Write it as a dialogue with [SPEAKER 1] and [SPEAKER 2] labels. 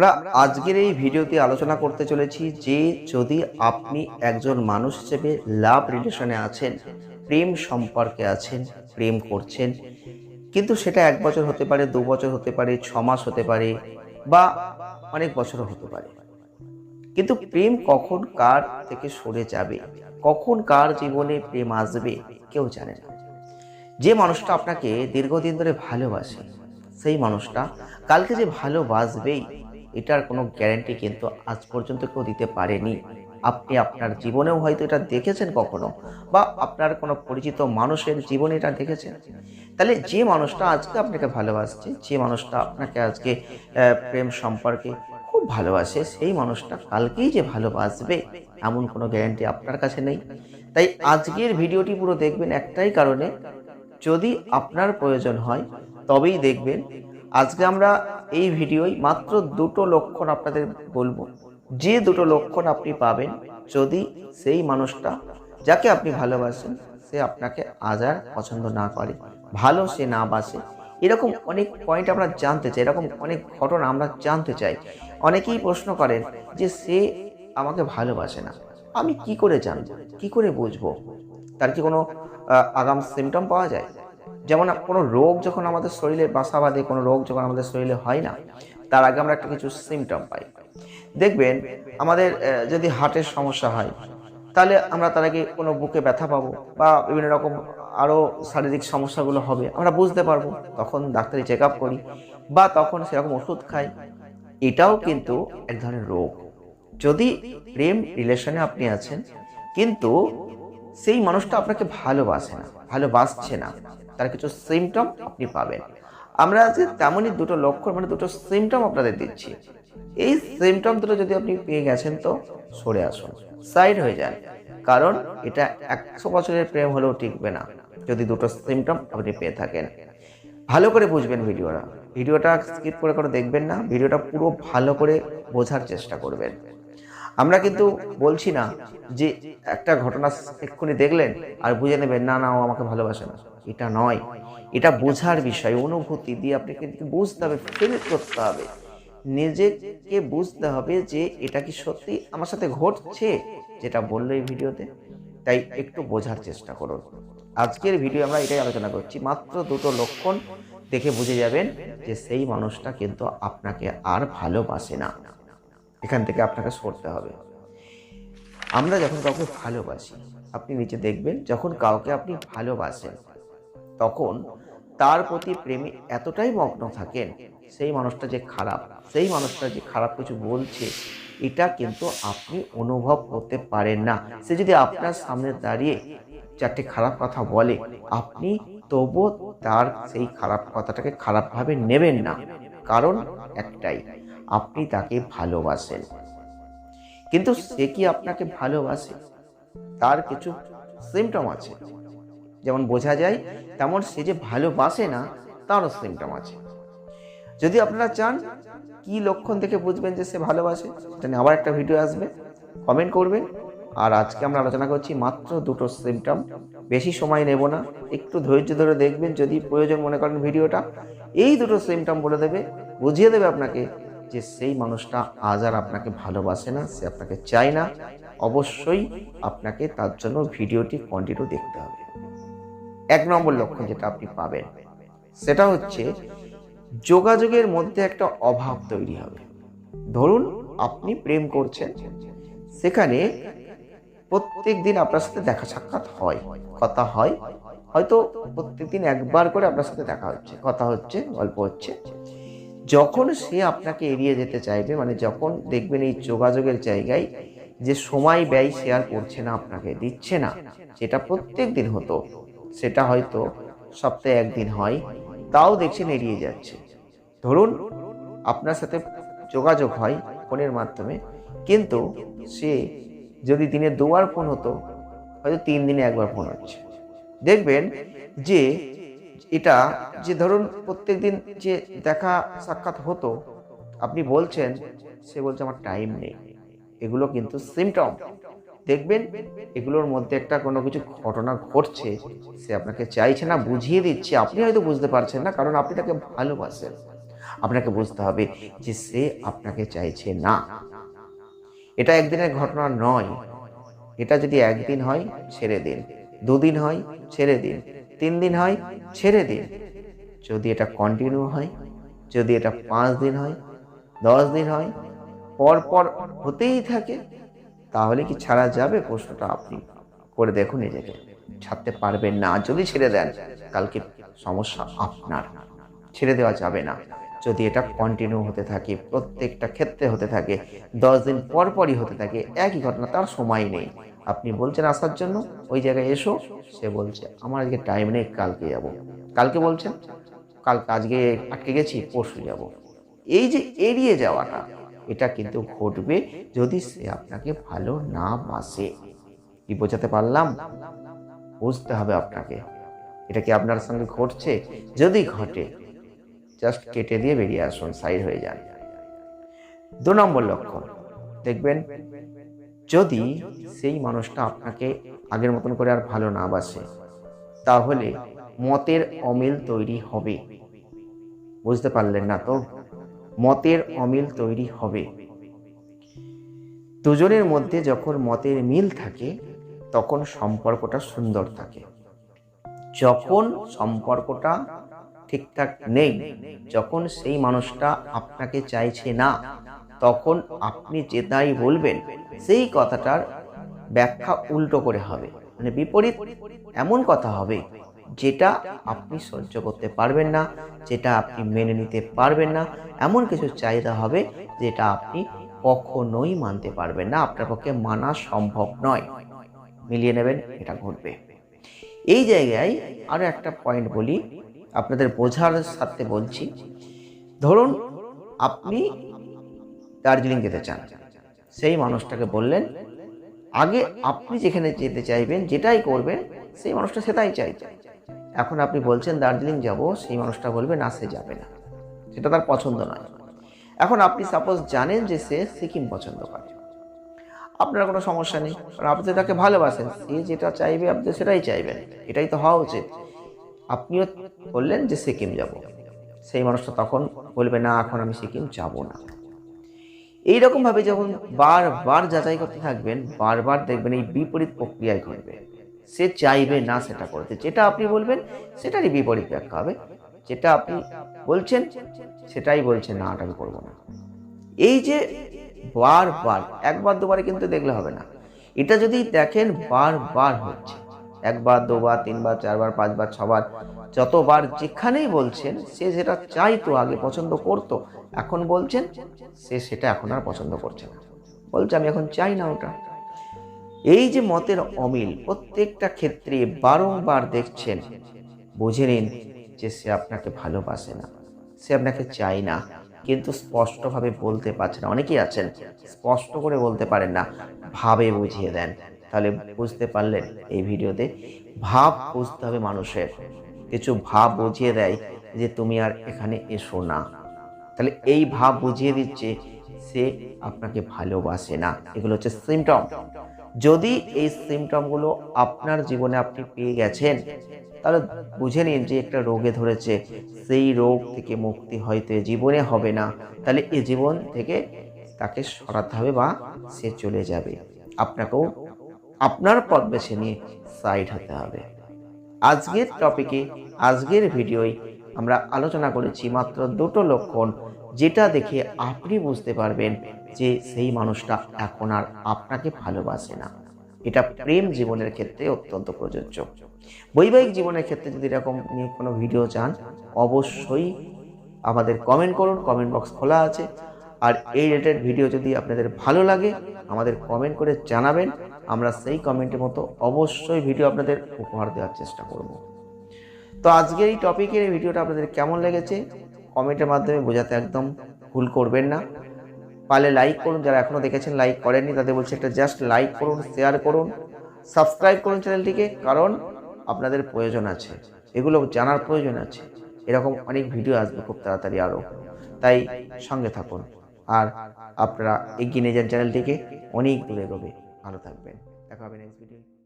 [SPEAKER 1] আমরা আজকের এই ভিডিওতে আলোচনা করতে চলেছি যে যদি আপনি একজন মানুষ হিসেবে লাভ রিলেশনে আছেন, প্রেম সম্পর্কে আছেন, প্রেম করছেন, কিন্তু সেটা এক বছর হতে পারে, দু বছর হতে পারে, ছ মাস হতে পারে বা অনেক বছরও হতে পারে। কিন্তু প্রেম কখন কার থেকে সরে যাবে? কখন কার জীবনে প্রেম আসবে? কেউ জানে না। যে মানুষটা আপনাকে দীর্ঘদিন ধরে ভালোবাসে, সেই মানুষটা কালকে যে ভালোবাসবেই এটার কোনো গ্যারান্টি কিন্তু আজ পর্যন্ত কেউ দিতে পারেনি। আপনি আপনার জীবনেও হয়তো এটা দেখেছেন কখনো, বা আপনার কোনো পরিচিত মানুষের জীবনে এটা দেখেছেন। তাহলে যে মানুষটা আজকে আপনাকে ভালোবাসছে, যে মানুষটা আপনাকে আজকে প্রেম সম্পর্কে খুব ভালোবাসে, সেই মানুষটা কালকেই যে ভালোবাসবে, এমন কোনো গ্যারান্টি আপনার কাছে নেই। তাই আজকের ভিডিওটি পুরো দেখবেন একটাই কারণে, যদি আপনার প্রয়োজন হয়, তবেই দেখবেন। আজকে আমরা এই ভিডিওয় মাত্র দুটো লক্ষণ আপনাদের বলব। যে দুটো লক্ষণ আপনি পাবেন, যদি সেই মানুষটা যাকে আপনি ভালোবাসেন, সে আপনাকে আজ আর পছন্দ না করে, ভালো সে না বাসে। এরকম অনেক পয়েন্ট আমরা জানতে চাই, এরকম অনেক ঘটনা আমরা জানতে চাই। অনেকেই প্রশ্ন করেন যে, সে আমাকে ভালোবাসে না। আমি কি করে জানব? কি করে বুঝব? তার কি কোনো আগাম সিমটম পাওয়া যায়? যেমন কোনো রোগ যখন আমাদের শরীরে বাসা বাঁধে, কোনো রোগ যখন আমাদের শরীরে হয় না, তার আগে আমরা একটা কিছু সিমটম পাই। দেখবেন আমাদের যদি হার্টের সমস্যা হয়, তাহলে আমরা তার আগে কোনো বুকে ব্যথা পাবো বা বিভিন্ন রকম আরও শারীরিক সমস্যাগুলো হবে, আমরা বুঝতে পারব। তখন ডাক্তারি চেক আপ করি বা তখন সেরকম ওষুধ খাই। এটাও কিন্তু এক ধরনের রোগ। যদি প্রেম রিলেশনে আপনি আছেন, কিন্তু সেই মানুষটা আপনাকে ভালোবাসে না, ভালোবাসছে না। তার কিছু সিমটম আপনি পাবেন। আমরা আজকে তেমনই দুটো লক্ষণ মানে দুটো সিমটম আপনাদের দিচ্ছি। এই সিমটম দুটো যদি আপনি পেয়ে গেছেন তো সরে আসুন সাইড হয়ে যান। কারণ এটা একশো বছরের প্রেম হলেও টিকবে না, যদি দুটো সিমটম আপনি পেয়ে থাকেন। ভালো করে বুঝবেন ভিডিওটা। ভিডিওটা স্কিপ করে করে দেখবেন না, ভিডিওটা পুরো ভালো করে বোঝার চেষ্টা করবেন। আমরা কিন্তু বলছি না যে একটা ঘটনা এক্ষুনি দেখলেন আর বুঝে নেবেন, না না, ও আমাকে ভালোবাসে না। এটা নয়। এটা বোঝার বিষয়, অনুভূতি দিয়ে আপনাকে বুঝতে হবে ফিল করতে হবে। নিজেকে বুঝতে হবে যে এটা কি সত্যি আমার সাথে ঘটছে, যেটা বলল এই ভিডিওতে। তাই একটু বোঝার চেষ্টা করুন। আজকের ভিডিও আমরা এটাই আলোচনা করছি, মাত্র দুটো লক্ষণ দেখে বুঝে যাবেন যে সেই মানুষটা কিন্তু আপনাকে আর ভালোবাসে না। এখান থেকে আপনাকে সরতে হবে। আমরা যখন কাউকে ভালোবাসি, আপনি নিচে দেখবেন যখন কাউকে আপনি ভালোবাসেন, তখন তার প্রতি প্রেমে এতটাই মগ্ন থাকেন, সেই মানুষটা যে খারাপ, সেই মানুষটা যে খারাপ কিছু বলছে, এটা কিন্তু আপনি অনুভব করতে পারেন না। সে যদি আপনার সামনে দাঁড়িয়ে চারটে খারাপ কথা বলে, আপনি তবুও তার সেই খারাপ কথাটাকে খারাপভাবে নেবেন না। কারণ একটাই আপনি তাকে ভালোবাসেন। কিন্তু সে কি আপনাকে ভালোবাসে? তার কিছু সিমটম আছে। যেমন বোঝা যায়, তেমন সে যে ভালোবাসে না, তারও সিমটম আছে। যদি আপনারা চান, কি লক্ষণ থেকে বুঝবেন যে সে ভালোবাসে, সেটা নিয়ে আবার একটা ভিডিও আসবে। কমেন্ট করবেন। আর আজকে আমরা আলোচনা করছি মাত্র দুটো সিমটম বেশি সময় নেব না, একটু ধৈর্য ধরে দেখবেন, যদি প্রয়োজন মনে করেন ভিডিওটা এই দুটো সিমটম বলে দেবে, বুঝিয়ে দেবে আপনাকে যে সেই মানুষটা আজ আর আপনাকে ভালোবাসে না, সে আপনাকে চায় না, অবশ্যই আপনাকে তার জন্য ভিডিওটি কন্টিনিউ দেখতে হবে। এক নম্বর লক্ষণ যেটা আপনি পাবেন, সেটা হচ্ছে যোগাযোগের মধ্যে একটা অভাব তৈরি হবে। ধরুন আপনি প্রেম করছেন, সেখানে প্রত্যেক দিন আপনার সাথে দেখা সাক্ষাৎ হয়, কথা হয়, হয়তো প্রত্যেকদিন একবার করে আপনার সাথে দেখা হচ্ছে, কথা হচ্ছে, গল্প হচ্ছে যখন সে আপনাকে এড়িয়ে যেতে চাইবে মানে যখন দেখবেন এই যোগাযোগের জায়গায় যে সময় ব্যয় শেয়ার করছে না, আপনাকে দিচ্ছে না যেটা প্রত্যেক দিন হতো। সেটা হয়তো সপ্তাহে একদিন হয়, তাও দেখছেন এড়িয়ে যাচ্ছে। ধরুন, আপনার সাথে যোগাযোগ হয় ফোনের মাধ্যমে, কিন্তু সে যদি দিনে দুবার ফোন হতো, হয়তো তিন দিনে একবার ফোন হচ্ছে। দেখবেন যে এটা যে ধরুন প্রত্যেকদিন যে দেখা সাক্ষাৎ হতো, আপনি বলছেন, সে বলছে আমার টাইম নেই। এগুলো কিন্তু সিমটম দেখবেন, এগুলোর মধ্যে একটা কোনো কিছু ঘটনা ঘটছে, সে আপনাকে চাইছে না, বুঝিয়ে দিচ্ছে। আপনি হয়তো বুঝতে পারছেন না, কারণ আপনি তাকে ভালোবাসেন। আপনাকে বুঝতে হবে যে সে আপনাকে চাইছে না। এটা একদিনের ঘটনা নয়। এটা যদি একদিন হয়, ছেড়ে দিন। দুদিন হয়, ছেড়ে দিন। তিন দিন হয়, ছেড়ে দিন। যদি এটা কন্টিনিউ হয়, যদি এটা পাঁচ দিন হয়, দশ দিন হয় পর পর হতেই থাকে, তাহলে কি ছাড়া যাবে প্রশ্নটা আপনি? করে দেখুন নিজেকে। ছাড়তে পারবেন না, যদি ছেড়ে দেন, কালকে সমস্যা আপনার। ছেড়ে দেওয়া যাবে না। যদি এটা কন্টিনিউ হতে থাকে, প্রত্যেকটা ক্ষেত্রে হতে থাকে, দশ দিন পরপরই হতে থাকে, একই ঘটনা, তার সময় নেই। আপনি বলছেন আসার জন্য, ওই জায়গায় এসো, সে বলছে, আমার আজকে টাইম নেই, কালকে যাব। কালকে বলছেন, কালকে, আজকে আটকে গেছি, পরশু যাব। এই যে এড়িয়ে যাওয়াটা, এটা কিন্তু ঘটবে যদি সে আপনাকে ভালো না বাসে। কি বোঝাতে পারলাম? বুঝতে হবে আপনাকে। এটা কি আপনার সঙ্গে ঘটছে? যদি ঘটে জাস্ট কেটে দিয়ে বেরিয়ে আসুন সাইড হয়ে যান। দু নম্বর লক্ষণ, দেখবেন যদি সেই মানুষটা আপনাকে আগের মতন করে আর ভালো না বাসে, তাহলে মতের অমিল তৈরি হবে। বুঝতে পারলেন না তো? মতের অমিল তৈরি হবে। দুজনের মধ্যে যখন মতের মিল থাকে, তখন সম্পর্কটা সুন্দর থাকে। যখন সম্পর্কটা ঠিকঠাক নেই, যখন সেই মানুষটা আপনাকে চাইছে না তখন আপনি যেটাই বলবেন, সেই কথাটার ব্যাখ্যা উল্টো করে হবে। মানে বিপরীত এমন কথা হবে, যেটা আপনি সহ্য করতে পারবেন না, যেটা আপনি মেনে নিতে পারবেন না। এমন কিছু চাহিদা হবে, যেটা আপনি কখনোই মানতে পারবেন না। আপনার পক্ষে মানা সম্ভব নয়। মিলিয়ে নেবেন, এটা ঘটবে। এই জায়গায় আরও একটা পয়েন্ট বলি, আপনাদের বোঝার সাথে বলছি। ধরুন, আপনি দার্জিলিং যেতে চান। সেই মানুষটাকে বললেন, আগে আপনি যেখানে যেতে চাইবেন, যেটাই করবেন, সেই মানুষটা সেটাই চাই। এখন আপনি বলছেন, দার্জিলিং যাব। সেই মানুষটা বলবে, না, সে যাবে না। সেটা তার পছন্দ নয়। এখন আপনি সাপোজ জানেন যে সে সিকিম পছন্দ করে। আপনার কোনো সমস্যা নেই, কারণ আপনি তাকে ভালোবাসেন। সে যেটা চাইবে, আপনি সেটাই চাইবেন। এটাই তো হওয়া উচিত। আপনিও বললেন যে, সিকিম যাব। সেই মানুষটা তখন বলবে, না, এখন আমি সিকিম যাব না। এইরকম ভাবে যখন বারবার যাচাই করতে থাকবেন, বারবার দেখবেন এই বিপরীত প্রক্রিয়ায় ঘটবে। সে চাইবে না সেটা করতে। যেটা আপনি বলবেন, সেটারই বিপরীত ব্যাখ্যা হবে। যেটা আপনি বলছেন, সেটাই বলছেন, না ওটা আমি করব না। এই যে বারবার, একবার দুবারে কিন্তু দেখলে হবে না। এটা যদি দেখেন বারবার হচ্ছে, একবার, দুবার, তিনবার, চারবার, পাঁচবার, ছবার যতবার যেখানেই বলছেন, সে যেটা চাইতো আগে পছন্দ করতো, এখন বলছেন, সে সেটা এখন আর পছন্দ করছে না। বলছে, আমি এখন চাই না ওটা। এই যে মতের অমিল, প্রত্যেকটা ক্ষেত্রে বারংবার দেখছেন, বুঝে নিন যে সে আপনাকে ভালোবাসে না, সে আপনাকে চাই না, কিন্তু স্পষ্টভাবে বলতে পারছে না। অনেকেই আছেন, স্পষ্ট করে বলতে পারেন না, ভাবে বুঝিয়ে দেন। তাহলে বুঝতে পারলেন এই ভিডিওতে, ভাব বুঝতে হবে মানুষের। কিছু ভাব বুঝিয়ে দেয় যে তুমি আর এখানে এসো না। তাহলে এই ভাব বুঝিয়ে দিচ্ছে সে আপনাকে ভালোবাসে না। এগুলো হচ্ছে সিমটম যদি এই সিমটমগুলো আপনার জীবনে আপনি পেয়ে গেছেন, তাহলে বুঝে নিন যে একটা রোগে ধরেছে, সেই রোগ থেকে মুক্তি হয়তো জীবনে হবে না। তাহলে এ জীবন থেকে তাকে সরাতে হবে বা সে চলে যাবে। আপনাকেও আপনার পথ বেছে নিয়ে সাইড হতে হবে। আজকের টপিকে আজকের ভিডিওয় আমরা আলোচনা করেছি মাত্র দুটো লক্ষণ যেটা দেখে আপনি বুঝতে পারবেন যে সেই মানুষটা এখন আর আপনাকে ভালোবাসে না। এটা প্রেম জীবনের ক্ষেত্রে অত্যন্ত প্রযোজ্য। বৈবাহিক জীবনের ক্ষেত্রে যদি এরকম নিয়ে কোনো ভিডিও চান, অবশ্যই আমাদের কমেন্ট করুন কমেন্ট বক্স খোলা আছে। আর এই রিলেটেড ভিডিও যদি আপনাদের ভালো লাগে, আমাদের কমেন্ট করে জানাবেন। আমরা সেই কমেন্টের মতো অবশ্যই ভিডিও আপনাদের উপহার দেওয়ার চেষ্টা করব। তো আজকের এই টপিকের এই ভিডিওটা আপনাদের কেমন লেগেছে কমেন্টের মাধ্যমে বোঝাতে একদম ভুল করবেন না। পারলে লাইক করুন, যারা এখনও দেখেছেন লাইক করেননি, তাদের বলছে একটা জাস্ট লাইক করুন শেয়ার করুন সাবস্ক্রাইব করুন চ্যানেলটিকে কারণ আপনাদের প্রয়োজন আছে। এগুলো জানার প্রয়োজন আছে। এরকম অনেক ভিডিও আসবে খুব তাড়াতাড়ি আরও তাই সঙ্গে থাকুন। আর আপনারা এগিয়ে নিয়ে যান চ্যানেলটিকে অনেক দূরে এগোবে। ভালো থাকবেন। দেখা হবে নেক্সট ভিডিও